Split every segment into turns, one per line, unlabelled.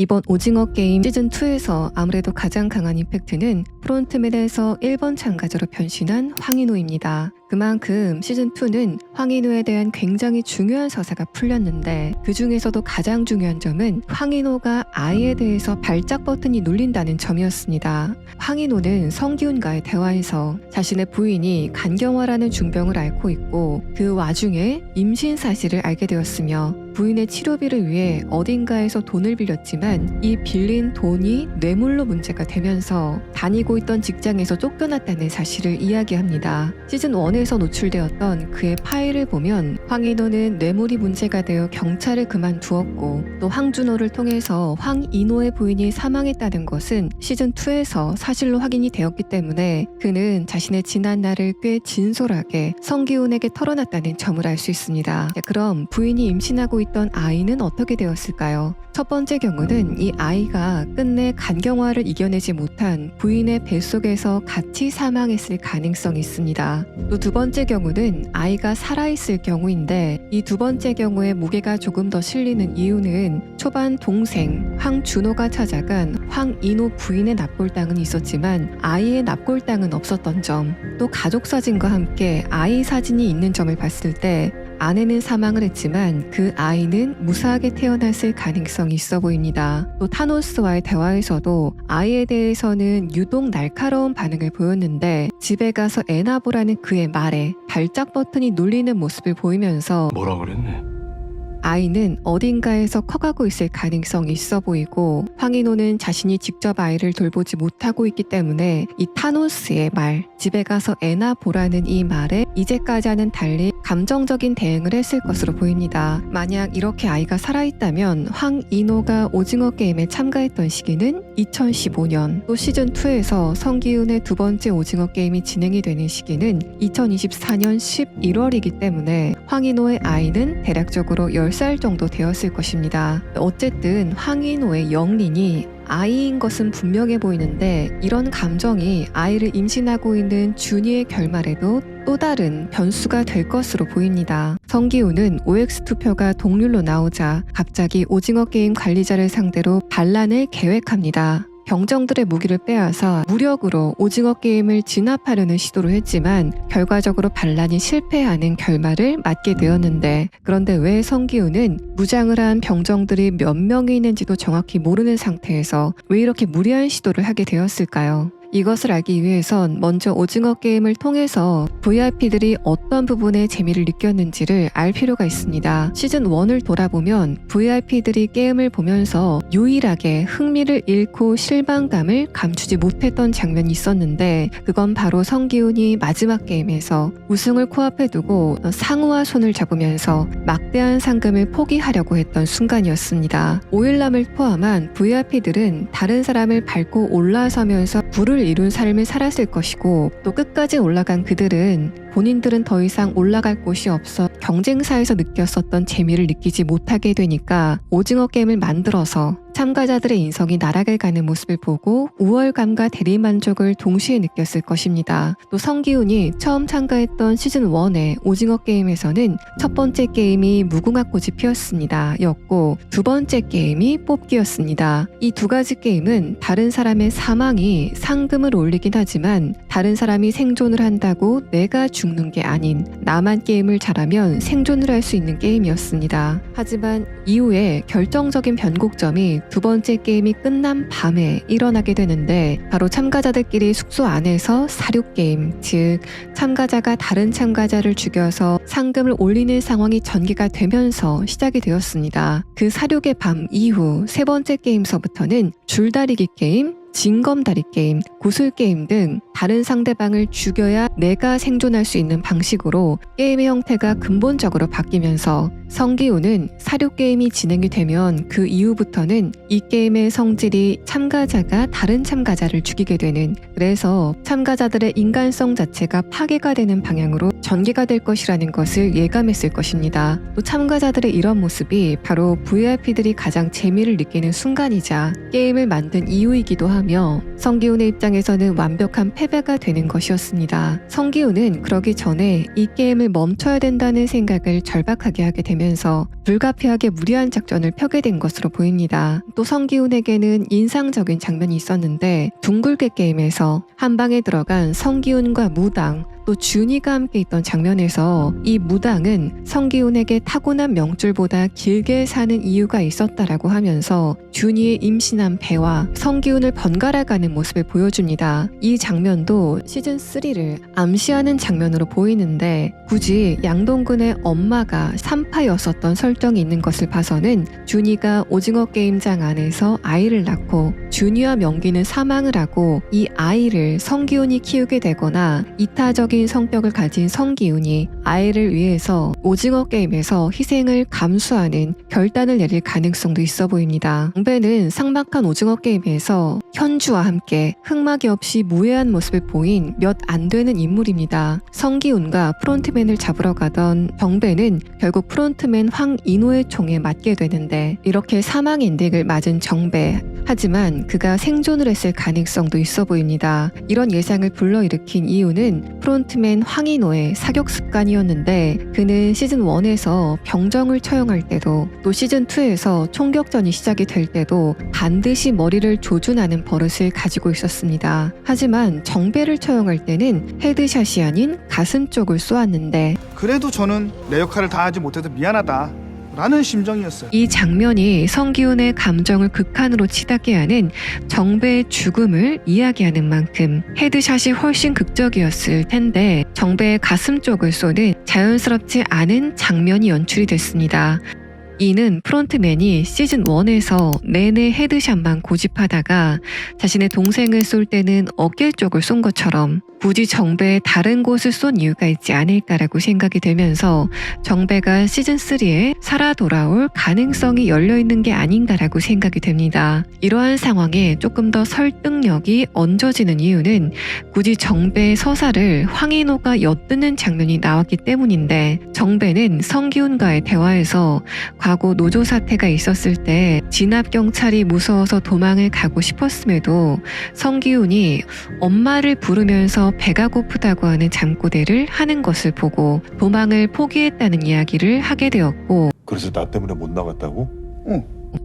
이번 오징어 게임 시즌2에서 아무래도 가장 강한 임팩트는 프론트맨에서 1번 참가자로 변신한 황인호입니다. 그만큼 시즌2는 황인호에 대한 굉장히 중요한 서사가 풀렸는데 그 중에서도 가장 중요한 점은 황인호가 아이에 대해서 발작 버튼이 눌린다는 점이었습니다. 황인호는 성기훈과의 대화에서 자신의 부인이 간경화라는 중병을 앓고 있고 그 와중에 임신 사실을 알게 되었으며 부인의 치료비를 위해 어딘가에서 돈을 빌렸지만 이 빌린 돈이 뇌물로 문제가 되면서 다니고 있던 직장에서 쫓겨났다는 사실을 이야기합니다. 시즌 1에 서 노출되었던 그의 파일을 보면 황인호는 뇌물이 문제가 되어 경찰을 그만두었고 또 황준호를 통해서 황인호의 부인이 사망했다는 것은 시즌 2에서 사실로 확인이 되었기 때문에 그는 자신의 지난 날을 꽤 진솔하게 성기훈에게 털어놨다는 점을 알 수 있습니다. 그럼 부인이 임신하고 있던 아이는 어떻게 되었을까요? 첫 번째 경우는 이 아이가 끝내 간경화를 이겨내지 못한 부인의 뱃속에서 같이 사망했을 가능성이 있습니다. 또두 번째 경우는 아이가 살아있을 경우인데 이 두 번째 경우에 무게가 조금 더 실리는 이유는 초반 동생 황준호가 찾아간 황인호 부인의 납골당은 있었지만 아이의 납골당은 없었던 점, 또 가족 사진과 함께 아이 사진이 있는 점을 봤을 때 아내는 사망을 했지만 그 아이는 무사하게 태어났을 가능성이 있어 보입니다. 또 타노스와의 대화에서도 아이에 대해서는 유독 날카로운 반응을 보였는데 집에 가서 애나 보라는 그의 말에 발작 버튼이 눌리는 모습을 보이면서
뭐라 그랬네?
아이는 어딘가에서 커가고 있을 가능성이 있어 보이고 황인호는 자신이 직접 아이를 돌보지 못하고 있기 때문에 이 타노스의 말, 집에 가서 애나 보라는 이 말에 이제까지와는 달리 감정적인 대응을 했을 것으로 보입니다. 만약 이렇게 아이가 살아있다면 황인호가 오징어 게임에 참가했던 시기는 2015년, 또 시즌2에서 성기훈의 두 번째 오징어 게임이 진행이 되는 시기는 2024년 11월이기 때문에 황인호의 아이는 대략적으로 10살 정도 되었을 것입니다. 어쨌든 황인호의 영린이 아이인 것은 분명해 보이는데 이런 감정이 아이를 임신하고 있는 준이의 결말에도 또 다른 변수가 될 것으로 보입니다. 성기훈은 OX 투표가 동률로 나오자 갑자기 오징어 게임 관리자를 상대로 반란을 계획합니다. 병정들의 무기를 빼앗아 무력으로 오징어 게임을 진압하려는 시도를 했지만 결과적으로 반란이 실패하는 결말을 맞게 되었는데 그런데 왜 성기훈은 무장을 한 병정들이 몇 명이 있는지도 정확히 모르는 상태에서 왜 이렇게 무리한 시도를 하게 되었을까요? 이것을 알기 위해선 먼저 오징어 게임을 통해서 VIP들이 어떤 부분에 재미를 느꼈는지를 알 필요가 있습니다. 시즌 1을 돌아보면 VIP들이 게임을 보면서 유일하게 흥미를 잃고 실망감을 감추지 못했던 장면이 있었는데 그건 바로 성기훈이 마지막 게임에서 우승을 코앞에 두고 상우와 손을 잡으면서 막대한 상금을 포기하려고 했던 순간이었습니다. 오일남을 포함한 VIP들은 다른 사람을 밟고 올라서면서 불을 이룬 삶을 살았을 것이고 또 끝까지 올라간 그들은 본인들은 더 이상 올라갈 곳이 없어 경쟁사에서 느꼈었던 재미를 느끼지 못하게 되니까 오징어 게임을 만들어서 참가자들의 인성이 나락을 가는 모습을 보고 우월감과 대리만족을 동시에 느꼈을 것입니다. 또 성기훈이 처음 참가했던 시즌 1의 오징어 게임에서는 첫 번째 게임이 무궁화꽃이 피었습니다. 였고 두 번째 게임이 뽑기였습니다. 이 두 가지 게임은 다른 사람의 사망이 상금을 올리긴 하지만 다른 사람이 생존을 한다고 내가 죽는 게 아닌 나만 게임을 잘하면 생존을 할 수 있는 게임이었습니다. 하지만 이후에 결정적인 변곡점이 두 번째 게임이 끝난 밤에 일어나게 되는데 바로 참가자들끼리 숙소 안에서 사륙 게임, 즉 참가자가 다른 참가자를 죽여서 상금을 올리는 상황이 전개가 되면서 시작이 되었습니다. 그 사륙의 밤 이후 세 번째 게임서부터는 줄다리기 게임, 징검다리 게임, 구슬 게임 등 다른 상대방을 죽여야 내가 생존할 수 있는 방식으로 게임의 형태가 근본적으로 바뀌면서 성기훈은 사료 게임이 진행이 되면 그 이후부터는 이 게임의 성질이 참가자가 다른 참가자를 죽이게 되는 그래서 참가자들의 인간성 자체가 파괴가 되는 방향으로 전개가 될 것이라는 것을 예감했을 것입니다. 또 참가자들의 이런 모습이 바로 VIP들이 가장 재미를 느끼는 순간이자 게임을 만든 이유이기도 하며 성기훈의 입장에서는 완벽한 패배가 되는 것이었습니다. 성기훈은 그러기 전에 이 게임을 멈춰야 된다는 생각을 절박하게 하게 됩니다. 되면서 불가피하게 무리한 작전을 펴게 된 것으로 보입니다. 또 성기훈에게는 인상적인 장면이 있었는데 둥글게 게임에서 한 방에 들어간 성기훈과 무당 또 준이가 함께 있던 장면에서 이 무당은 성기훈에게 타고난 명줄보다 길게 사는 이유가 있었다라고 하면서 준이의 임신한 배와 성기훈을 번갈아가는 모습을 보여줍니다. 이 장면도 시즌 3를 암시하는 장면으로 보이는데 굳이 양동근의 엄마가 산파였었던 설정이 있는 것을 봐서는 준이가 오징어 게임장 안에서 아이를 낳고 준이와 명기는 사망을 하고 이 아이를 성기훈이 키우게 되거나 이타적 인 성격을 가진 성기훈이 아이를 위해서 오징어 게임에서 희생을 감수하는 결단을 내릴 가능성도 있어 보입니다. 정배는 상막한 오징어 게임에서 현주와 함께 흑막이 없이 무해한 모습을 보인 몇 안 되는 인물입니다. 성기훈과 프론트맨을 잡으러 가던 정배는 결국 프론트맨 황인호의 총에 맞게 되는데 이렇게 사망 엔딩을 맞은 정배 하지만 그가 생존을 했을 가능성도 있어 보입니다. 이런 예상을 불러일으킨 이유는 프론트맨 황인호의 사격 습관이었 는데 그는 시즌 1에서 병정을 처형할 때도 또 시즌 2에서 총격전이 시작이 될 때도 반드시 머리를 조준하는 버릇을 가지고 있었습니다. 하지만 정배를 처형할 때는 헤드샷이 아닌 가슴 쪽을 쏘았는데
그래도 저는 내 역할을 다 하지 못해서 미안하다 라는 심정이었어요
이 장면이 성기훈의 감정을 극한으로 치닫게 하는 정배의 죽음을 이야기하는 만큼 헤드샷이 훨씬 극적이었을 텐데 정배의 가슴 쪽을 쏘는 자연스럽지 않은 장면이 연출이 됐습니다. 이는 프론트맨이 시즌 1에서 내내 헤드샷만 고집하다가 자신의 동생을 쏠 때는 어깨 쪽을 쏜 것처럼 굳이 정배의 다른 곳을 쏜 이유가 있지 않을까라고 생각이 되면서 정배가 시즌3에 살아 돌아올 가능성이 열려 있는 게 아닌가라고 생각이 됩니다. 이러한 상황에 조금 더 설득력이 얹어지는 이유는 굳이 정배의 서사를 황인호가 엿듣는 장면이 나왔기 때문인데 정배는 성기훈과의 대화에서 과거 노조 사태가 있었을 때 진압 경찰이 무서워서 도망을 가고 싶었음에도 성기훈이 엄마를 부르면서 배가 고프다고 하는 잠꼬대를 하는 것을 보고 도망을 포기했다는 이야기를 하게 되었고
그래서 나 때문에 못 나갔다고?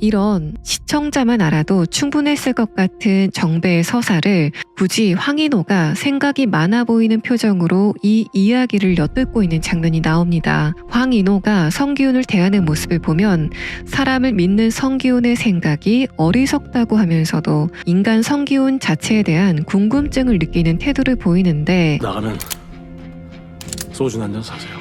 이런 시청자만 알아도 충분했을 것 같은 정배의 서사를 굳이 황인호가 생각이 많아 보이는 표정으로 이 이야기를 엿듣고 있는 장면이 나옵니다. 황인호가 성기훈을 대하는 모습을 보면 사람을 믿는 성기훈의 생각이 어리석다고 하면서도 인간 성기훈 자체에 대한 궁금증을 느끼는 태도를 보이는데
나가면 소주 한 잔 사세요.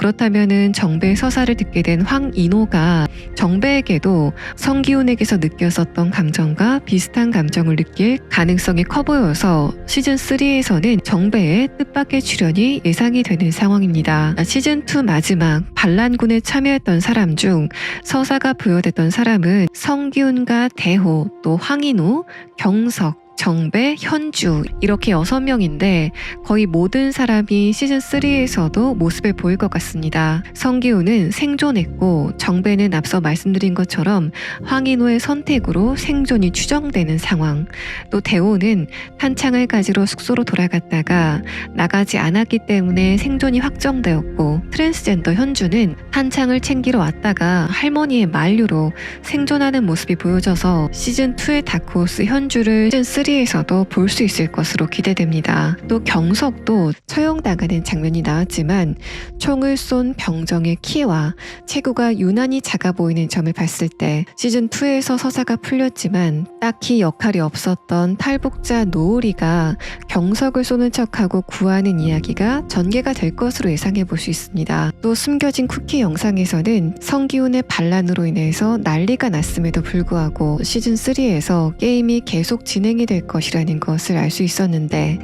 어, 그렇다면은 정배의 서사를 듣게 된 황인호가 정배에게도 성기훈에게서 느꼈었던 감정과 비슷한 감정을 느낄 가능성이 커 보여서 시즌 3에서는 정배의 뜻밖의 출연이 예상이 되는 상황입니다. 시즌 2 마지막 반란군에 참여했던 사람 중 서사가 부여됐던 사람은 성기훈과 대호 또 황인호, 경석 정배, 현주 이렇게 여섯 명인데 거의 모든 사람이 시즌 3에서도 모습을 보일 것 같습니다. 성기훈은 생존했고 정배는 앞서 말씀드린 것처럼 황인호의 선택으로 생존이 추정되는 상황. 또 대호는 탄창을 가지러 숙소로 돌아갔다가 나가지 않았기 때문에 생존이 확정되었고 트랜스젠더 현주는 탄창을 챙기러 왔다가 할머니의 만류로 생존하는 모습이 보여져서 시즌 2의 다크호스 현주를 시즌 3 에서도 볼 수 있을 것으로 기대됩니다. 또 경석도 처형당하는 장면이 나왔지만 총을 쏜 병정의 키와 체구가 유난히 작아 보이는 점을 봤을 때 시즌 2에서 서사가 풀렸지만 딱히 역할이 없었던 탈북자 노을이가 경석을 쏘는 척하고 구하는 이야기가 전개가 될 것으로 예상해 볼 수 있습니다. 또 숨겨진 쿠키 영상에서는 성기훈의 반란으로 인해서 난리가 났음에도 불구하고 시즌 3에서 게임이 계속 진행이 될 것이라는 것을 알 수 있었는데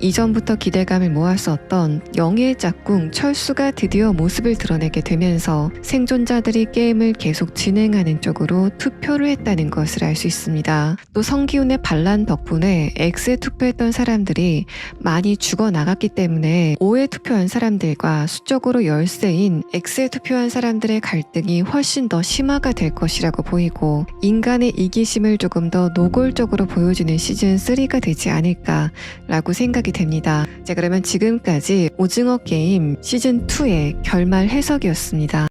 이전부터 기대감을 모았었던 영예의 짝꿍 철수가 드디어 모습을 드러내게 되면서 생존자들이 게임을 계속 진행하는 쪽으로 투표를 했다는 것을 알 수 있습니다. 또 성기훈의 반란 덕분에 X에 투표했던 사람들이 많이 죽어나갔기 때문에 O에 투표한 사람들과 수적으로 열세인 X에 투표한 사람들의 갈등이 훨씬 더 심화가 될 것이라고 보이고 인간의 이기심을 조금 더 노골적으로 보여주는 시즌 3가 되지 않을까라고 생각이 이렇게 됩니다. 자, 그러면 지금까지 오징어 게임 시즌2의 결말 해석이었습니다.